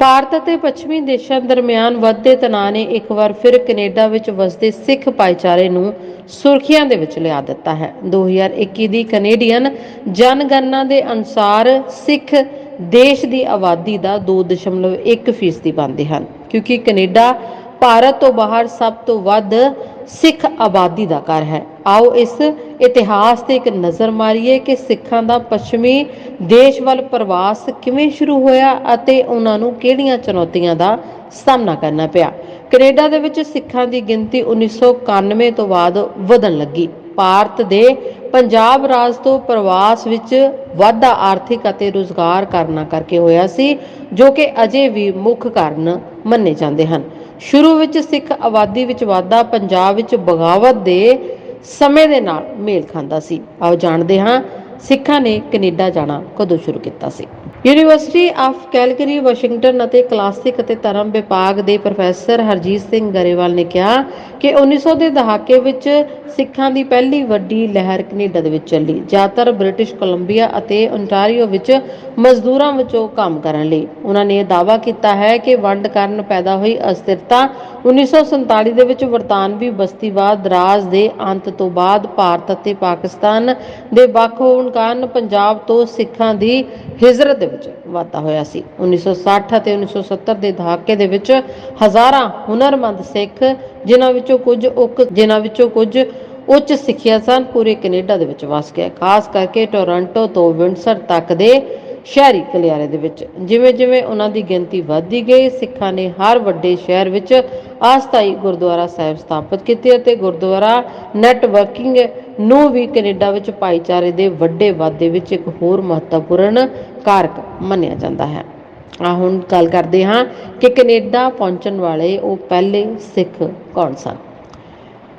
ਭਾਰਤ ਅਤੇ ਪੱਛਮੀ ਦੇਸ਼ਾਂ ਦਰਮਿਆਨ ਵੱਧਦੇ ਤਣਾਅ ਨੇ ਇੱਕ ਵਾਰ ਫਿਰ ਕੈਨੇਡਾ ਵਿੱਚ ਵਸਦੇ ਸਿੱਖ ਭਾਈਚਾਰੇ ਨੂੰ ਸੁਰਖੀਆਂ ਦੇ ਵਿੱਚ ਲਿਆ ਦਿੱਤਾ ਹੈ। 2021 ਦੀ ਕੈਨੇਡੀਅਨ ਜਨਗਣਨਾ ਦੇ ਅਨੁਸਾਰ ਸਿੱਖ ਦੇਸ਼ ਦੀ ਆਬਾਦੀ ਦਾ 2.1% ਫੀਸਦੀ ਬਣਦੇ ਹਨ, ਕਿਉਂਕਿ ਕੈਨੇਡਾ ਭਾਰਤ ਤੋਂ ਬਾਹਰ ਸਭ ਤੋਂ ਵੱਧ ਸਿੱਖ ਆਬਾਦੀ ਦਾ ਘਰ ਹੈ। ਆਓ ਇਸ ਇਤਿਹਾਸ ਤੇ ਇੱਕ ਨਜ਼ਰ ਮਾਰੀਏ ਕਿ ਸਿੱਖਾਂ ਦਾ ਪੱਛਮੀ ਦੇਸ਼ ਵੱਲ ਪ੍ਰਵਾਸ ਕਿਵੇਂ ਸ਼ੁਰੂ ਹੋਇਆ ਅਤੇ ਉਹਨਾਂ ਨੂੰ ਕਿਹੜੀਆਂ ਚੁਣੌਤੀਆਂ ਦਾ ਸਾਹਮਣਾ ਕਰਨਾ ਪਿਆ। ਕੈਨੇਡਾ ਦੇ ਵਿੱਚ ਸਿੱਖਾਂ ਦੀ ਗਿਣਤੀ 1991 ਤੋਂ ਬਾਅਦ ਵਧਣ ਲੱਗੀ। ਭਾਰਤ ਦੇ ਪੰਜਾਬ ਰਾਜ ਤੋਂ ਪ੍ਰਵਾਸ ਵਿੱਚ ਵਾਧਾ ਆਰਥਿਕ ਅਤੇ ਰੁਜ਼ਗਾਰ ਕਾਰਨਾਂ ਕਰਕੇ ਹੋਇਆ ਸੀ, ਜੋ ਕਿ ਅਜੇ ਵੀ ਮੁੱਖ ਕਾਰਨ ਮੰਨੇ ਜਾਂਦੇ ਹਨ। ਸ਼ੁਰੂ ਵਿੱਚ ਸਿੱਖ ਆਬਾਦੀ ਵਿੱਚ ਵਾਧਾ ਪੰਜਾਬ ਵਿੱਚ ਬਗਾਵਤ ਦੇ ਸਮੇਂ ਦੇ ਨਾਲ ਮੇਲ ਖਾਂਦਾ ਸੀ। ਆਓ ਜਾਣਦੇ ਹਾਂ, ਸਿੱਖਾਂ ਨੇ ਕੈਨੇਡਾ ਜਾਣਾ ਕਦੋਂ ਸ਼ੁਰੂ ਕੀਤਾ ਸੀ। ਯੂਨੀਵਰਸਿਟੀ ਆਫ ਕੈਲਗਰੀ ਵਾਸ਼ਿੰਗਟਨ ਅਤੇ ਕਲਾਸਿਕ ਅਤੇ ਧਰਮ ਵਿਭਾਗ ਦੇ ਪ੍ਰੋਫੈਸਰ ਹਰਜੀਤ ਸਿੰਘ ਗਰੇਵਾਲ ਨੇ ਕਿਹਾ ਕਿ 1900 ਦੇ ਦਹਾਕੇ ਵਿੱਚ ਸਿੱਖਾਂ ਦੀ ਪਹਿਲੀ ਵੱਡੀ ਲਹਿਰ ਕੈਨੇਡਾ ਦੇ ਵਿੱਚ ਚੱਲੀ। ਜ਼ਿਆਦਾਤਰ ਬ੍ਰਿਟਿਸ਼ ਕੋਲੰਬੀਆ ਅਤੇ ontario ਵਿੱਚ ਮਜ਼ਦੂਰਾਂ ਵਜੋਂ ਕੰਮ ਕਰਨ ਲਈ। ਉਹਨਾਂ ਨੇ ਦਾਅਵਾ ਕੀਤਾ ਹੈ ਕਿ ਵੰਡ ਕਾਰਨ ਪੈਦਾ ਹੋਈ ਅਸਥਿਰਤਾ 1947 ਦੇ ਵਿੱਚ ਬਰਤਾਨਵੀ ਬਸਤੀਵਾਦ ਰਾਜ ਦੇ ਅੰਤ ਤੋਂ ਬਾਅਦ ਭਾਰਤ ਅਤੇ ਪਾਕਿਸਤਾਨ ਦੇ ਵੱਖ ਹੋਣ ਕਾਰਨ ਪੰਜਾਬ ਤੋਂ ਸਿੱਖਾਂ ਦੀ ਹਿਜਰਤ ਦੇ ਵਿੱਚ ਵਾਧਾ ਹੋਇਆ ਸੀ। 1960 ਅਤੇ 1970 ਦੇ ਦਹਾਕੇ ਦੇ ਵਿੱਚ ਹਜ਼ਾਰਾਂ ਹੁਨਰਮੰਦ ਸਿੱਖ ਜਿਨ੍ਹਾਂ ਵਿੱਚੋਂ ਕੁਝ ਉਕ, ਜਿਨ੍ਹਾਂ ਵਿੱਚੋਂ ਕੁਝ ਉੱਚ ਸਿੱਖਿਆ ਸਨ, ਪੂਰੇ ਕੈਨੇਡਾ ਦੇ ਵਿੱਚ ਵਸ ਗਿਆ। ਖਾਸ ਕਰਕੇ ਟੋਰਾਂਟੋ ਤੋਂ ਵਿੰਡਸਰ ਤੱਕ ਦੇ ਸ਼ਹਿਰੀ ਕਲਿਆਰੇ ਦੇ ਵਿੱਚ। ਜਿਵੇਂ ਜਿਵੇਂ ਉਹਨਾਂ ਦੀ ਗਿਣਤੀ ਵਧਦੀ ਗਈ, ਸਿੱਖਾਂ ਨੇ ਹਰ ਵੱਡੇ ਸ਼ਹਿਰ ਵਿੱਚ ਅਸਥਾਈ ਗੁਰਦੁਆਰਾ ਸਾਹਿਬ ਸਥਾਪਿਤ ਕੀਤੇ ਅਤੇ ਗੁਰਦੁਆਰਾ ਨੈਟਵਰਕਿੰਗ ਨੂੰ ਵੀ ਕੈਨੇਡਾ ਵਿੱਚ ਭਾਈਚਾਰੇ ਦੇ ਵੱਡੇ ਵਾਧੇ ਵਿੱਚ ਇੱਕ ਹੋਰ ਮਹੱਤਵਪੂਰਨ ਕਾਰਕ ਮੰਨਿਆ ਜਾਂਦਾ ਹੈ। ਆ ਹੁਣ ਗੱਲ ਕਰਦੇ ਹਾਂ ਕਿ ਕੈਨੇਡਾ ਪਹੁੰਚਣ ਵਾਲੇ ਉਹ ਪਹਿਲੇ ਸਿੱਖ ਕੌਣ ਸਨ?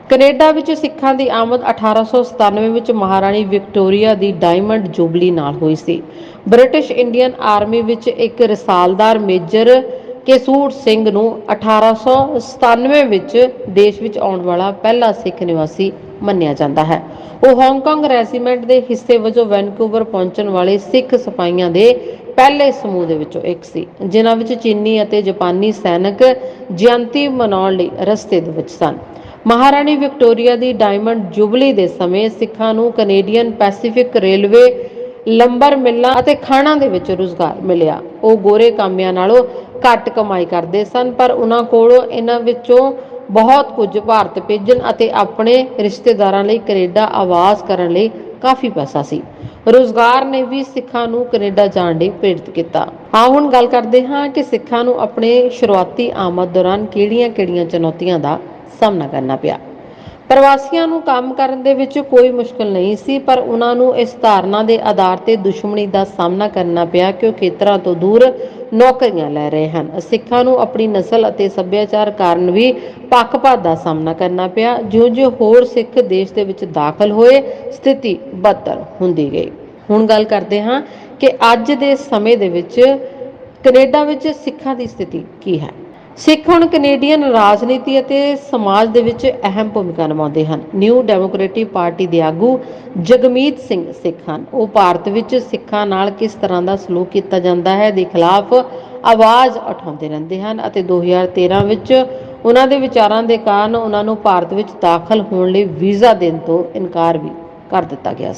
ਕੈਨੇਡਾ ਵਿੱਚ ਸਿੱਖਾਂ ਦੀ ਆਮਦ 1897 ਵਿੱਚ ਮਹਾਰਾਣੀ ਵਿਕਟੋਰੀਆ ਦੀ ਡਾਇਮੰਡ ਜੁਬਲੀ ਨਾਲ ਹੋਈ ਸੀ। ਬ੍ਰਿਟਿਸ਼ ਇੰਡੀਅਨ ਆਰਮੀ ਵਿੱਚ ਇੱਕ ਰਸਾਲਦਾਰ ਮੇਜਰ ਕੇਸੂਰ ਸਿੰਘ ਨੂੰ 1897 ਵਿੱਚ ਦੇਸ਼ ਵਿੱਚ ਆਉਣ ਵਾਲਾ ਪਹਿਲਾ ਸਿੱਖ ਨਿਵਾਸੀ ਮੰਨਿਆ ਜਾਂਦਾ ਹੈ। ਉਹ ਹਾਂਗਕਾਂਗ ਰੈਜੀਮੈਂਟ ਦੇ ਹਿੱਸੇ ਵਜੋਂ ਵੈਨਕੂਵਰ ਪਹੁੰਚਣ ਵਾਲੇ ਸਿੱਖ ਸਿਪਾਹੀਆਂ ਦੇ ਪਹਿਲੇ ਸਮੂਹ ਦੇ ਵਿੱਚੋਂ ਇੱਕ ਸੀ, ਜਿਨ੍ਹਾਂ ਵਿੱਚ ਚੀਨੀ ਅਤੇ ਜਾਪਾਨੀ ਸੈਨਿਕ ਜਯੰਤੀ ਮਨਾਉਣ ਲਈ ਰਸਤੇ ਦੇ ਵਿੱਚ ਸਨ। ਮਹਾਰਾਣੀ ਵਿਕਟੋਰੀਆ ਦੀ ਡਾਇਮੰਡ ਜੁਬਲੀ ਦੇ ਸਮੇਂ ਸਿੱਖਾਂ ਨੂੰ ਕੈਨੇਡੀਅਨ ਪੈਸੀਫਿਕ ਰੇਲਵੇ ਲੰਬਰ ਮਿੱਲਾਂ ਅਤੇ ਖਾਣਾ ਦੇ ਵਿੱਚ ਰੁਜ਼ਗਾਰ ਮਿਲਿਆ। ਉਹ ਗੋਰੇ ਕਾਮਿਆਂ ਨਾਲੋਂ ਘੱਟ ਕਮਾਈ ਕਰਦੇ ਸਨ, ਪਰ ਉਹਨਾਂ ਕੋਲੋਂ ਇਹਨਾਂ ਵਿੱਚੋਂ ਬਹੁਤ ਕੁਝ ਭਾਰਤ ਭੇਜਣ ਅਤੇ ਆਪਣੇ ਰਿਸ਼ਤੇਦਾਰਾਂ ਲਈ ਕੈਨੇਡਾ ਆਵਾਜ਼ ਕਰਨ ਲਈ ਕਾਫੀ ਪੈਸਾ ਸੀ। ਰੋਜ਼ਗਾਰ ਨੇ ਵੀ ਸਿੱਖਾਂ ਨੂੰ ਕੈਨੇਡਾ ਜਾਣ ਲਈ ਪ੍ਰੇਰਿਤ ਕੀਤਾ। ਹਾਂ, ਹੁਣ ਗੱਲ ਕਰਦੇ ਹਾਂ ਕਿ ਸਿੱਖਾਂ ਨੂੰ ਆਪਣੇ ਸ਼ੁਰੂਆਤੀ ਆਮਦ ਦੌਰਾਨ ਕਿਹੜੀਆਂ-ਕਿਹੜੀਆਂ ਚੁਣੌਤੀਆਂ ਦਾ ਸਾਹਮਣਾ ਕਰਨਾ ਪਿਆ। ਪ੍ਰਵਾਸੀਆਂ ਨੂੰ ਕੰਮ ਕਰਨ ਦੇ ਵਿੱਚ ਕੋਈ ਮੁਸ਼ਕਲ ਨਹੀਂ ਸੀ, ਪਰ ਉਹਨਾਂ ਨੂੰ ਇਸ ਧਾਰਨਾ ਦੇ ਆਧਾਰ ਤੇ ਦੁਸ਼ਮਣੀ ਦਾ ਸਾਹਮਣਾ ਕਰਨਾ ਪਿਆ ਕਿ ਉਹ ਖੇਤਰਾਂ ਤੋਂ ਦੂਰ ਨੌਕਰੀਆਂ ਲੈ ਰਹੇ ਹਨ। ਸਿੱਖਾਂ ਨੂੰ ਆਪਣੀ ਨਸਲ ਅਤੇ ਸੱਭਿਆਚਾਰ ਕਾਰਨ ਵੀ ਪੱਖਪਾਤ ਦਾ ਸਾਹਮਣਾ ਕਰਨਾ ਪਿਆ। ਜਿਉਂ-ਜਿਉਂ ਹੋਰ ਸਿੱਖ ਦੇਸ਼ ਦੇ ਵਿੱਚ ਦਾਖਲ ਹੋਏ, ਸਥਿਤੀ ਬਦਤਰ ਹੁੰਦੀ ਗਈ। ਹੁਣ ਗੱਲ ਕਰਦੇ ਹਾਂ ਕਿ ਅੱਜ ਦੇ ਸਮੇਂ ਦੇ ਵਿੱਚ ਕੈਨੇਡਾ ਵਿੱਚ ਸਿੱਖਾਂ ਦੀ ਸਥਿਤੀ ਕੀ ਹੈ। ਸਿੱਖ ਹੁਣ ਕੈਨੇਡੀਅਨ ਰਾਜਨੀਤੀ ਅਤੇ ਸਮਾਜ ਦੇ ਵਿੱਚ ਅਹਿਮ ਭੂਮਿਕਾ ਨਿਭਾਉਂਦੇ ਹਨ। ਨਿਊ ਡੈਮੋਕ੍ਰੈਟਿਕ ਪਾਰਟੀ ਦੇ ਆਗੂ ਜਗਮੀਤ ਸਿੰਘ ਸਿੱਖ ਹਨ। ਉਹ ਭਾਰਤ ਵਿੱਚ ਸਿੱਖਾਂ ਨਾਲ ਕਿਸ ਤਰ੍ਹਾਂ ਦਾ ਸਲੂਕ ਕੀਤਾ ਜਾਂਦਾ ਹੈ ਦੇ ਖਿਲਾਫ ਆਵਾਜ਼ ਉਠਾਉਂਦੇ ਰਹਿੰਦੇ ਹਨ ਅਤੇ 2013 ਵਿੱਚ ਉਹਨਾਂ ਦੇ ਵਿਚਾਰਾਂ ਦੇ ਕਾਰਨ ਉਹਨਾਂ ਨੂੰ ਭਾਰਤ ਵਿੱਚ ਦਾਖਲ ਹੋਣ ਲਈ ਵੀਜ਼ਾ ਦੇਣ ਤੋਂ ਇਨਕਾਰ ਵੀ ਕਰ ਦਿੱਤਾ ਗਿਆ